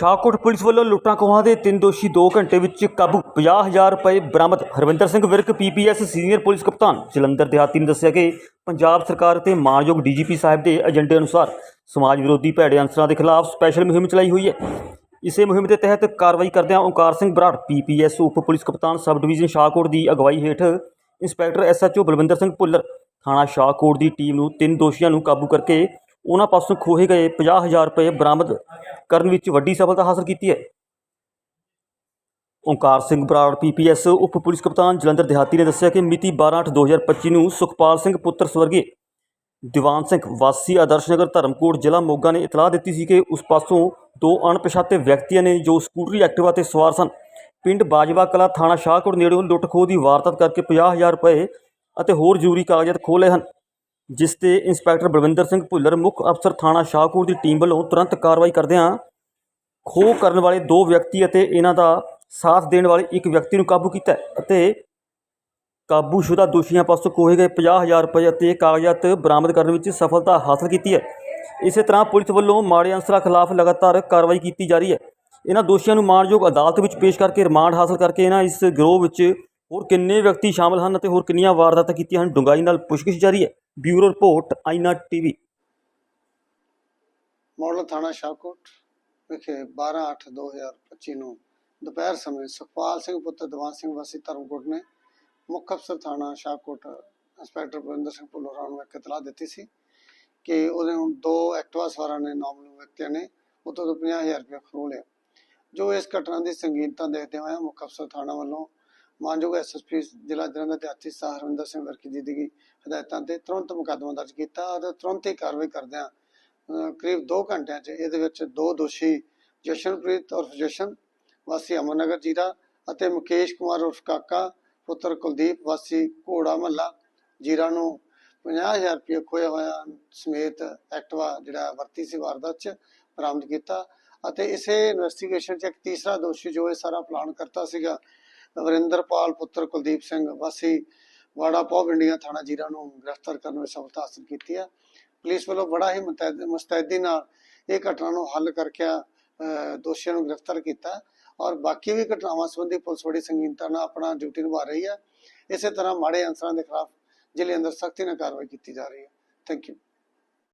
Shahkot police ਵੱਲੋਂ ਲੁੱਟਾਂ ਖੋਹਾਂ ਦੇ ਤਿੰਨ ਦੋਸ਼ੀ 2 ਘੰਟੇ ਵਿੱਚ ਕਾਬੂ 50000 ਰੁਪਏ ਬਰਾਮਦ। Harvinder Singh Virk PPS senior police ਕਪਤਾਨ। ਜਲੰਧਰ ਦਿਹਾਤੀ ਨੇ ਦੱਸਿਆ ਕਿ ਪੰਜਾਬ ਸਰਕਾਰ ਅਤੇ ਮਾਨਯੋਗ ਡੀਜੀਪੀ ਸਾਹਿਬ ਦੇ ਏਜੰਡੇ ਅਨੁਸਾਰ ਸਮਾਜ ਵਿਰੋਧੀ ਭੈੜੇ ਅਨਸਰਾਂ ਦੇ ਖਿਲਾਫ ਸਪੈਸ਼ਲ ਮੁਹਿੰਮ ਚਲਾਈ ਹੋਈ ਹੈ। ਇਸੇ ਮੁਹਿੰਮ ਦੇ ਤਹਿਤ ਕਾਰਵਾਈ ਕਰਦਿਆਂ ਓਂਕਾਰ ਸਿੰਘ ਬਰਾੜ ਪੀਪੀਐਸ ਉਪ ਪੁਲਿਸ ਕਪਤਾਨ ਸਬ ਡਿਵੀਜ਼ਨ ਸ਼ਾਹਕੋਟ ਦੀ ਅਗਵਾਈ ਹੇਠ ਇੰਸਪੈਕਟਰ ਐਸਐਚਓ ਬਲਵਿੰਦਰ ਸਿੰਘ ਭੁੱਲਰ, ਥਾਣਾ ਸ਼ਾਹਕੋਟ ਦੀ ਟੀਮ ਨੂੰ ਤਿੰਨ ਦੋਸ਼ੀਆਂ ਨੂੰ ਕਾਬੂ ਕਰਕੇ ਉਹਨਾਂ ਪਾਸੋਂ ਖੋਹੇ ਗਏ 50000 ਰੁਪਏ ਬਰਾਮਦ। ਕਰਨ ਵਿੱਚ ਵੱਡੀ ਸਫਲਤਾ ਹਾਸਲ ਕੀਤੀ ਹੈ। ਓਂਕਾਰ ਸਿੰਘ ਬਰਾੜ ਪੀਪੀਐਸ ਉਪ ਪੁਲਿਸ ਕਪਤਾਨ ਜਲੰਧਰ ਦਿਹਾਤੀ ਨੇ ਦੱਸਿਆ ਕਿ ਮਿਤੀ 12/8/2025 ਨੂੰ ਸੁਖਪਾਲ ਸਿੰਘ ਪੁੱਤਰ ਸਵਰਗੀ ਦੀਵਾਨ ਸਿੰਘ ਵਾਸੀ ਆਦਰਸ਼ ਨਗਰ ਧਰਮਕੋਟ ਜ਼ਿਲ੍ਹਾ ਮੋਗਾ ਨੇ ਇਤਲਾਹ ਦਿੱਤੀ ਸੀ ਕਿ ਉਸ ਪਾਸੋਂ ਦੋ ਅਣਪਛਾਤੇ ਵਿਅਕਤੀਆਂ ਨੇ ਜੋ ਸਕੂਟਰੀ ਐਕਟਿਵਾ ਤੇ ਸਵਾਰ ਸਨ, ਪਿੰਡ ਬਾਜਵਾ ਕਲਾ ਥਾਣਾ ਸ਼ਾਹਕੋਟ ਨੇੜਿਓਂ ਲੁੱਟ ਖੋਹ ਦੀ ਵਾਰਦਾਤ ਕਰਕੇ 50000 ਰੁਪਏ ਅਤੇ ਹੋਰ ਜ਼ਰੂਰੀ ਕਾਗਜ਼ਾਤ ਖੋਹ ਲਏ ਹਨ। ਜਿਸ ਤੇ ਇੰਸਪੈਕਟਰ ਬਲਵਿੰਦਰ ਸਿੰਘ ਭੁੱਲਰ, ਮੁੱਖ ਅਫਸਰ ਥਾਣਾ ਸ਼ਾਹਕੋਟ ਦੀ ਟੀਮ ਵੱਲੋਂ ਤੁਰੰਤ ਕਾਰਵਾਈ ਕਰਦਿਆਂ ਖੋਹ ਕਰਨ ਵਾਲੇ ਦੋ ਵਿਅਕਤੀ ਅਤੇ ਇਹਨਾਂ ਦਾ ਸਾਥ ਦੇਣ ਵਾਲੇ ਇੱਕ ਵਿਅਕਤੀ ਨੂੰ ਕਾਬੂ ਕੀਤਾ ਅਤੇ ਕਾਬੂਸ਼ੁਦਾ ਦੋਸ਼ੀਆਂ ਪਾਸੋਂ ਖੋਹੇ ਗਏ 50000 ਰੁਪਏ ਅਤੇ ਕਾਗਜ਼ਾਤ ਬਰਾਮਦ ਕਰਨ ਵਿੱਚ ਸਫਲਤਾ ਹਾਸਲ ਕੀਤੀ ਹੈ। ਇਸੇ ਤਰ੍ਹਾਂ ਪੁਲਿਸ ਵੱਲੋਂ ਮਾੜੇ ਅਨਸਰਾਂ ਖਿਲਾਫ ਲਗਾਤਾਰ ਕਾਰਵਾਈ ਕੀਤੀ ਜਾ ਰਹੀ ਹੈ। ਇਹਨਾਂ ਦੋਸ਼ੀਆਂ ਨੂੰ ਮਾਣਯੋਗ ਅਦਾਲਤ ਵਿੱਚ ਪੇਸ਼ ਕਰਕੇ ਰਿਮਾਂਡ ਹਾਸਲ ਕਰਕੇ ਇਹਨਾਂ ਇਸ ਗਿਰੋਹ ਵਿੱਚ ਹੋਰ ਕਿੰਨੇ ਵਿਅਕਤੀ ਸ਼ਾਮਲ ਹਨ ਅਤੇ ਹੋਰ ਕਿੰਨੀਆਂ ਵਾਰਦਾਤਾਂ ਕੀਤੀਆਂ ਹਨ, ਡੂੰਘਾਈ ਨਾਲ ਪੁੱਛਗਿੱਛ ਜਾਰੀ ਹੈ। Bureau report Aaina TV. Model ਥਾਣਾ ਸ਼ਾਹਕੋਟ ਵਿਖੇ 12/8/2025 ਨੂੰ ਦੁਪਹਿਰ ਸਮੇਂ ਸੁਖਪਾਲ ਸਿੰਘ ਪੁੱਤਰ ਦੀਵਾਨ ਸਿੰਘ ਵਾਸੀ ਧਰਮਕੋਟ ਨੇ ਮੁੱਖ ਅਫਸਰ ਥਾਣਾ ਸ਼ਾਹਕੋਟ ਇੰਸਪੈਕਟਰ ਬਰਿੰਦਰ ਸਿੰਘ ਭੁੱਲਰਾਂ ਨੂੰ ਇੱਕ ਇਤਲਾਹ ਦਿੱਤੀ ਸੀ ਕਿ ਉਹਦੇ ਹੁਣ ਦੋ ਐਕਟਿਵਾ ਸਵਾਰਾਂ ਨੇ ਨਾਮਲੂਮ ਵਿਅਕਤੀਆਂ ਨੇ, ਉਤੋਂ ਤੋਂ 50000 ਰੁਪਏ ਖੋਹ ਲਿਆ। ਜੋ ਇਸ ਘਟਨਾ ਦੀ ਸੰਗੀਨਤਾ ਦੇਖਦੇ ਹੋਏ ਮੁੱਖ ਅਫਸਰ ਥਾਣਾ ਵੱਲੋਂ ਮਾਨਯੋਗ ਐਸਐਸਪੀ ਜ਼ਿਲ੍ਹਾ ਜਲੰਧਰ ਦੇ ਹੱਥੀ ਸਾਹਿਬ ਹਰਵਿੰਦਰ ਸਿੰਘ ਵਰਕੀ ਜੀ ਦੀ ਹਦਾਇਤਾਂ ਤੇ ਤੁਰੰਤ ਮੁਕੱਦਮਾ ਦਰਜ ਕੀਤਾ ਅਤੇ ਤੁਰੰਤ ਹੀ ਕਾਰਵਾਈ ਕਰਦਿਆਂ ਕਰੀਬ 2 ਘੰਟਿਆਂ 'ਚ ਇਹਦੇ ਵਿੱਚ ਦੋ ਦੋਸ਼ੀ ਜਸ਼ਨਪ੍ਰੀਤ ਉਰਫ ਜਸ਼ਨ, ਵਾਸੀ ਅਮਨਗਰ ਜੀਰਾ ਅਤੇ ਮੁਕੇਸ਼ ਕੁਮਾਰ ਉਰਫ ਕਾਕਾ, ਪੁੱਤਰ ਕੁਲਦੀਪ, ਵਾਸੀ ਘੋੜਾ ਮਹੱਲਾ ਜੀਰਾ ਨੂੰ 50000 ਰੁਪਏ ਖੋਇਆ ਹੋਇਆ ਸਮੇਤ ਐਕਟਿਵਾ ਜਿਹੜਾ ਵਰਤੀ ਸੀ ਵਾਰਦਾਤ 'ਚ ਬਰਾਮਦ ਕੀਤਾ ਅਤੇ ਇਸੇ ਇਨਵੈਸਟੀਗੇਸ਼ਨ 'ਚ ਇੱਕ ਤੀਸਰਾ ਦੋਸ਼ੀ ਜੋ ਇਹ ਸਾਰਾ ਪਲਾਨ ਕਰਤਾ ਸੀਗਾ ਵਰਿੰਦਰਪਾਲ ਪੁੱਤਰ ਕੁਲਦੀਪ ਸਿੰਘ ਵਾਸੀ ਵਾੜਾ ਪੌਬ ਇੰਡੀਆ ਥਾਣਾ ਜੀਰਾ ਨੂੰ ਗ੍ਰਿਫਤਾਰ ਕਰਨ ਵਿੱਚ ਸਫਲਤਾ ਹਾਸਲ ਕੀਤੀ ਹੈ। ਪੁਲਿਸ ਵੱਲੋਂ ਬੜਾ ਹੀ ਮੁਸਤੈਦੀ ਨਾਲ ਇਹ ਘਟਨਾ ਨੂੰ ਹੱਲ ਕਰਕੇ ਦੋਸ਼ੀਆਂ ਨੂੰ ਗ੍ਰਿਫਤਾਰ ਕੀਤਾ ਔਰ ਬਾਕੀ ਵੀ ਘਟਨਾਵਾਂ ਸੰਬੰਧੀ ਪੁਲਿਸ ਬੜੀ ਸੰਗੀਨਤਾ ਨਾਲ ਆਪਣਾ ਡਿਊਟੀ ਨਿਭਾ ਰਹੀ ਹੈ। ਇਸੇ ਤਰ੍ਹਾਂ ਮਾੜੇ ਅਨਸਰਾਂ ਦੇ ਖਿਲਾਫ ਜ਼ਿਲ੍ਹੇ ਅੰਦਰ ਸਖਤੀ ਨਾਲ ਕਾਰਵਾਈ ਕੀਤੀ ਜਾ ਰਹੀ ਹੈ। Thank you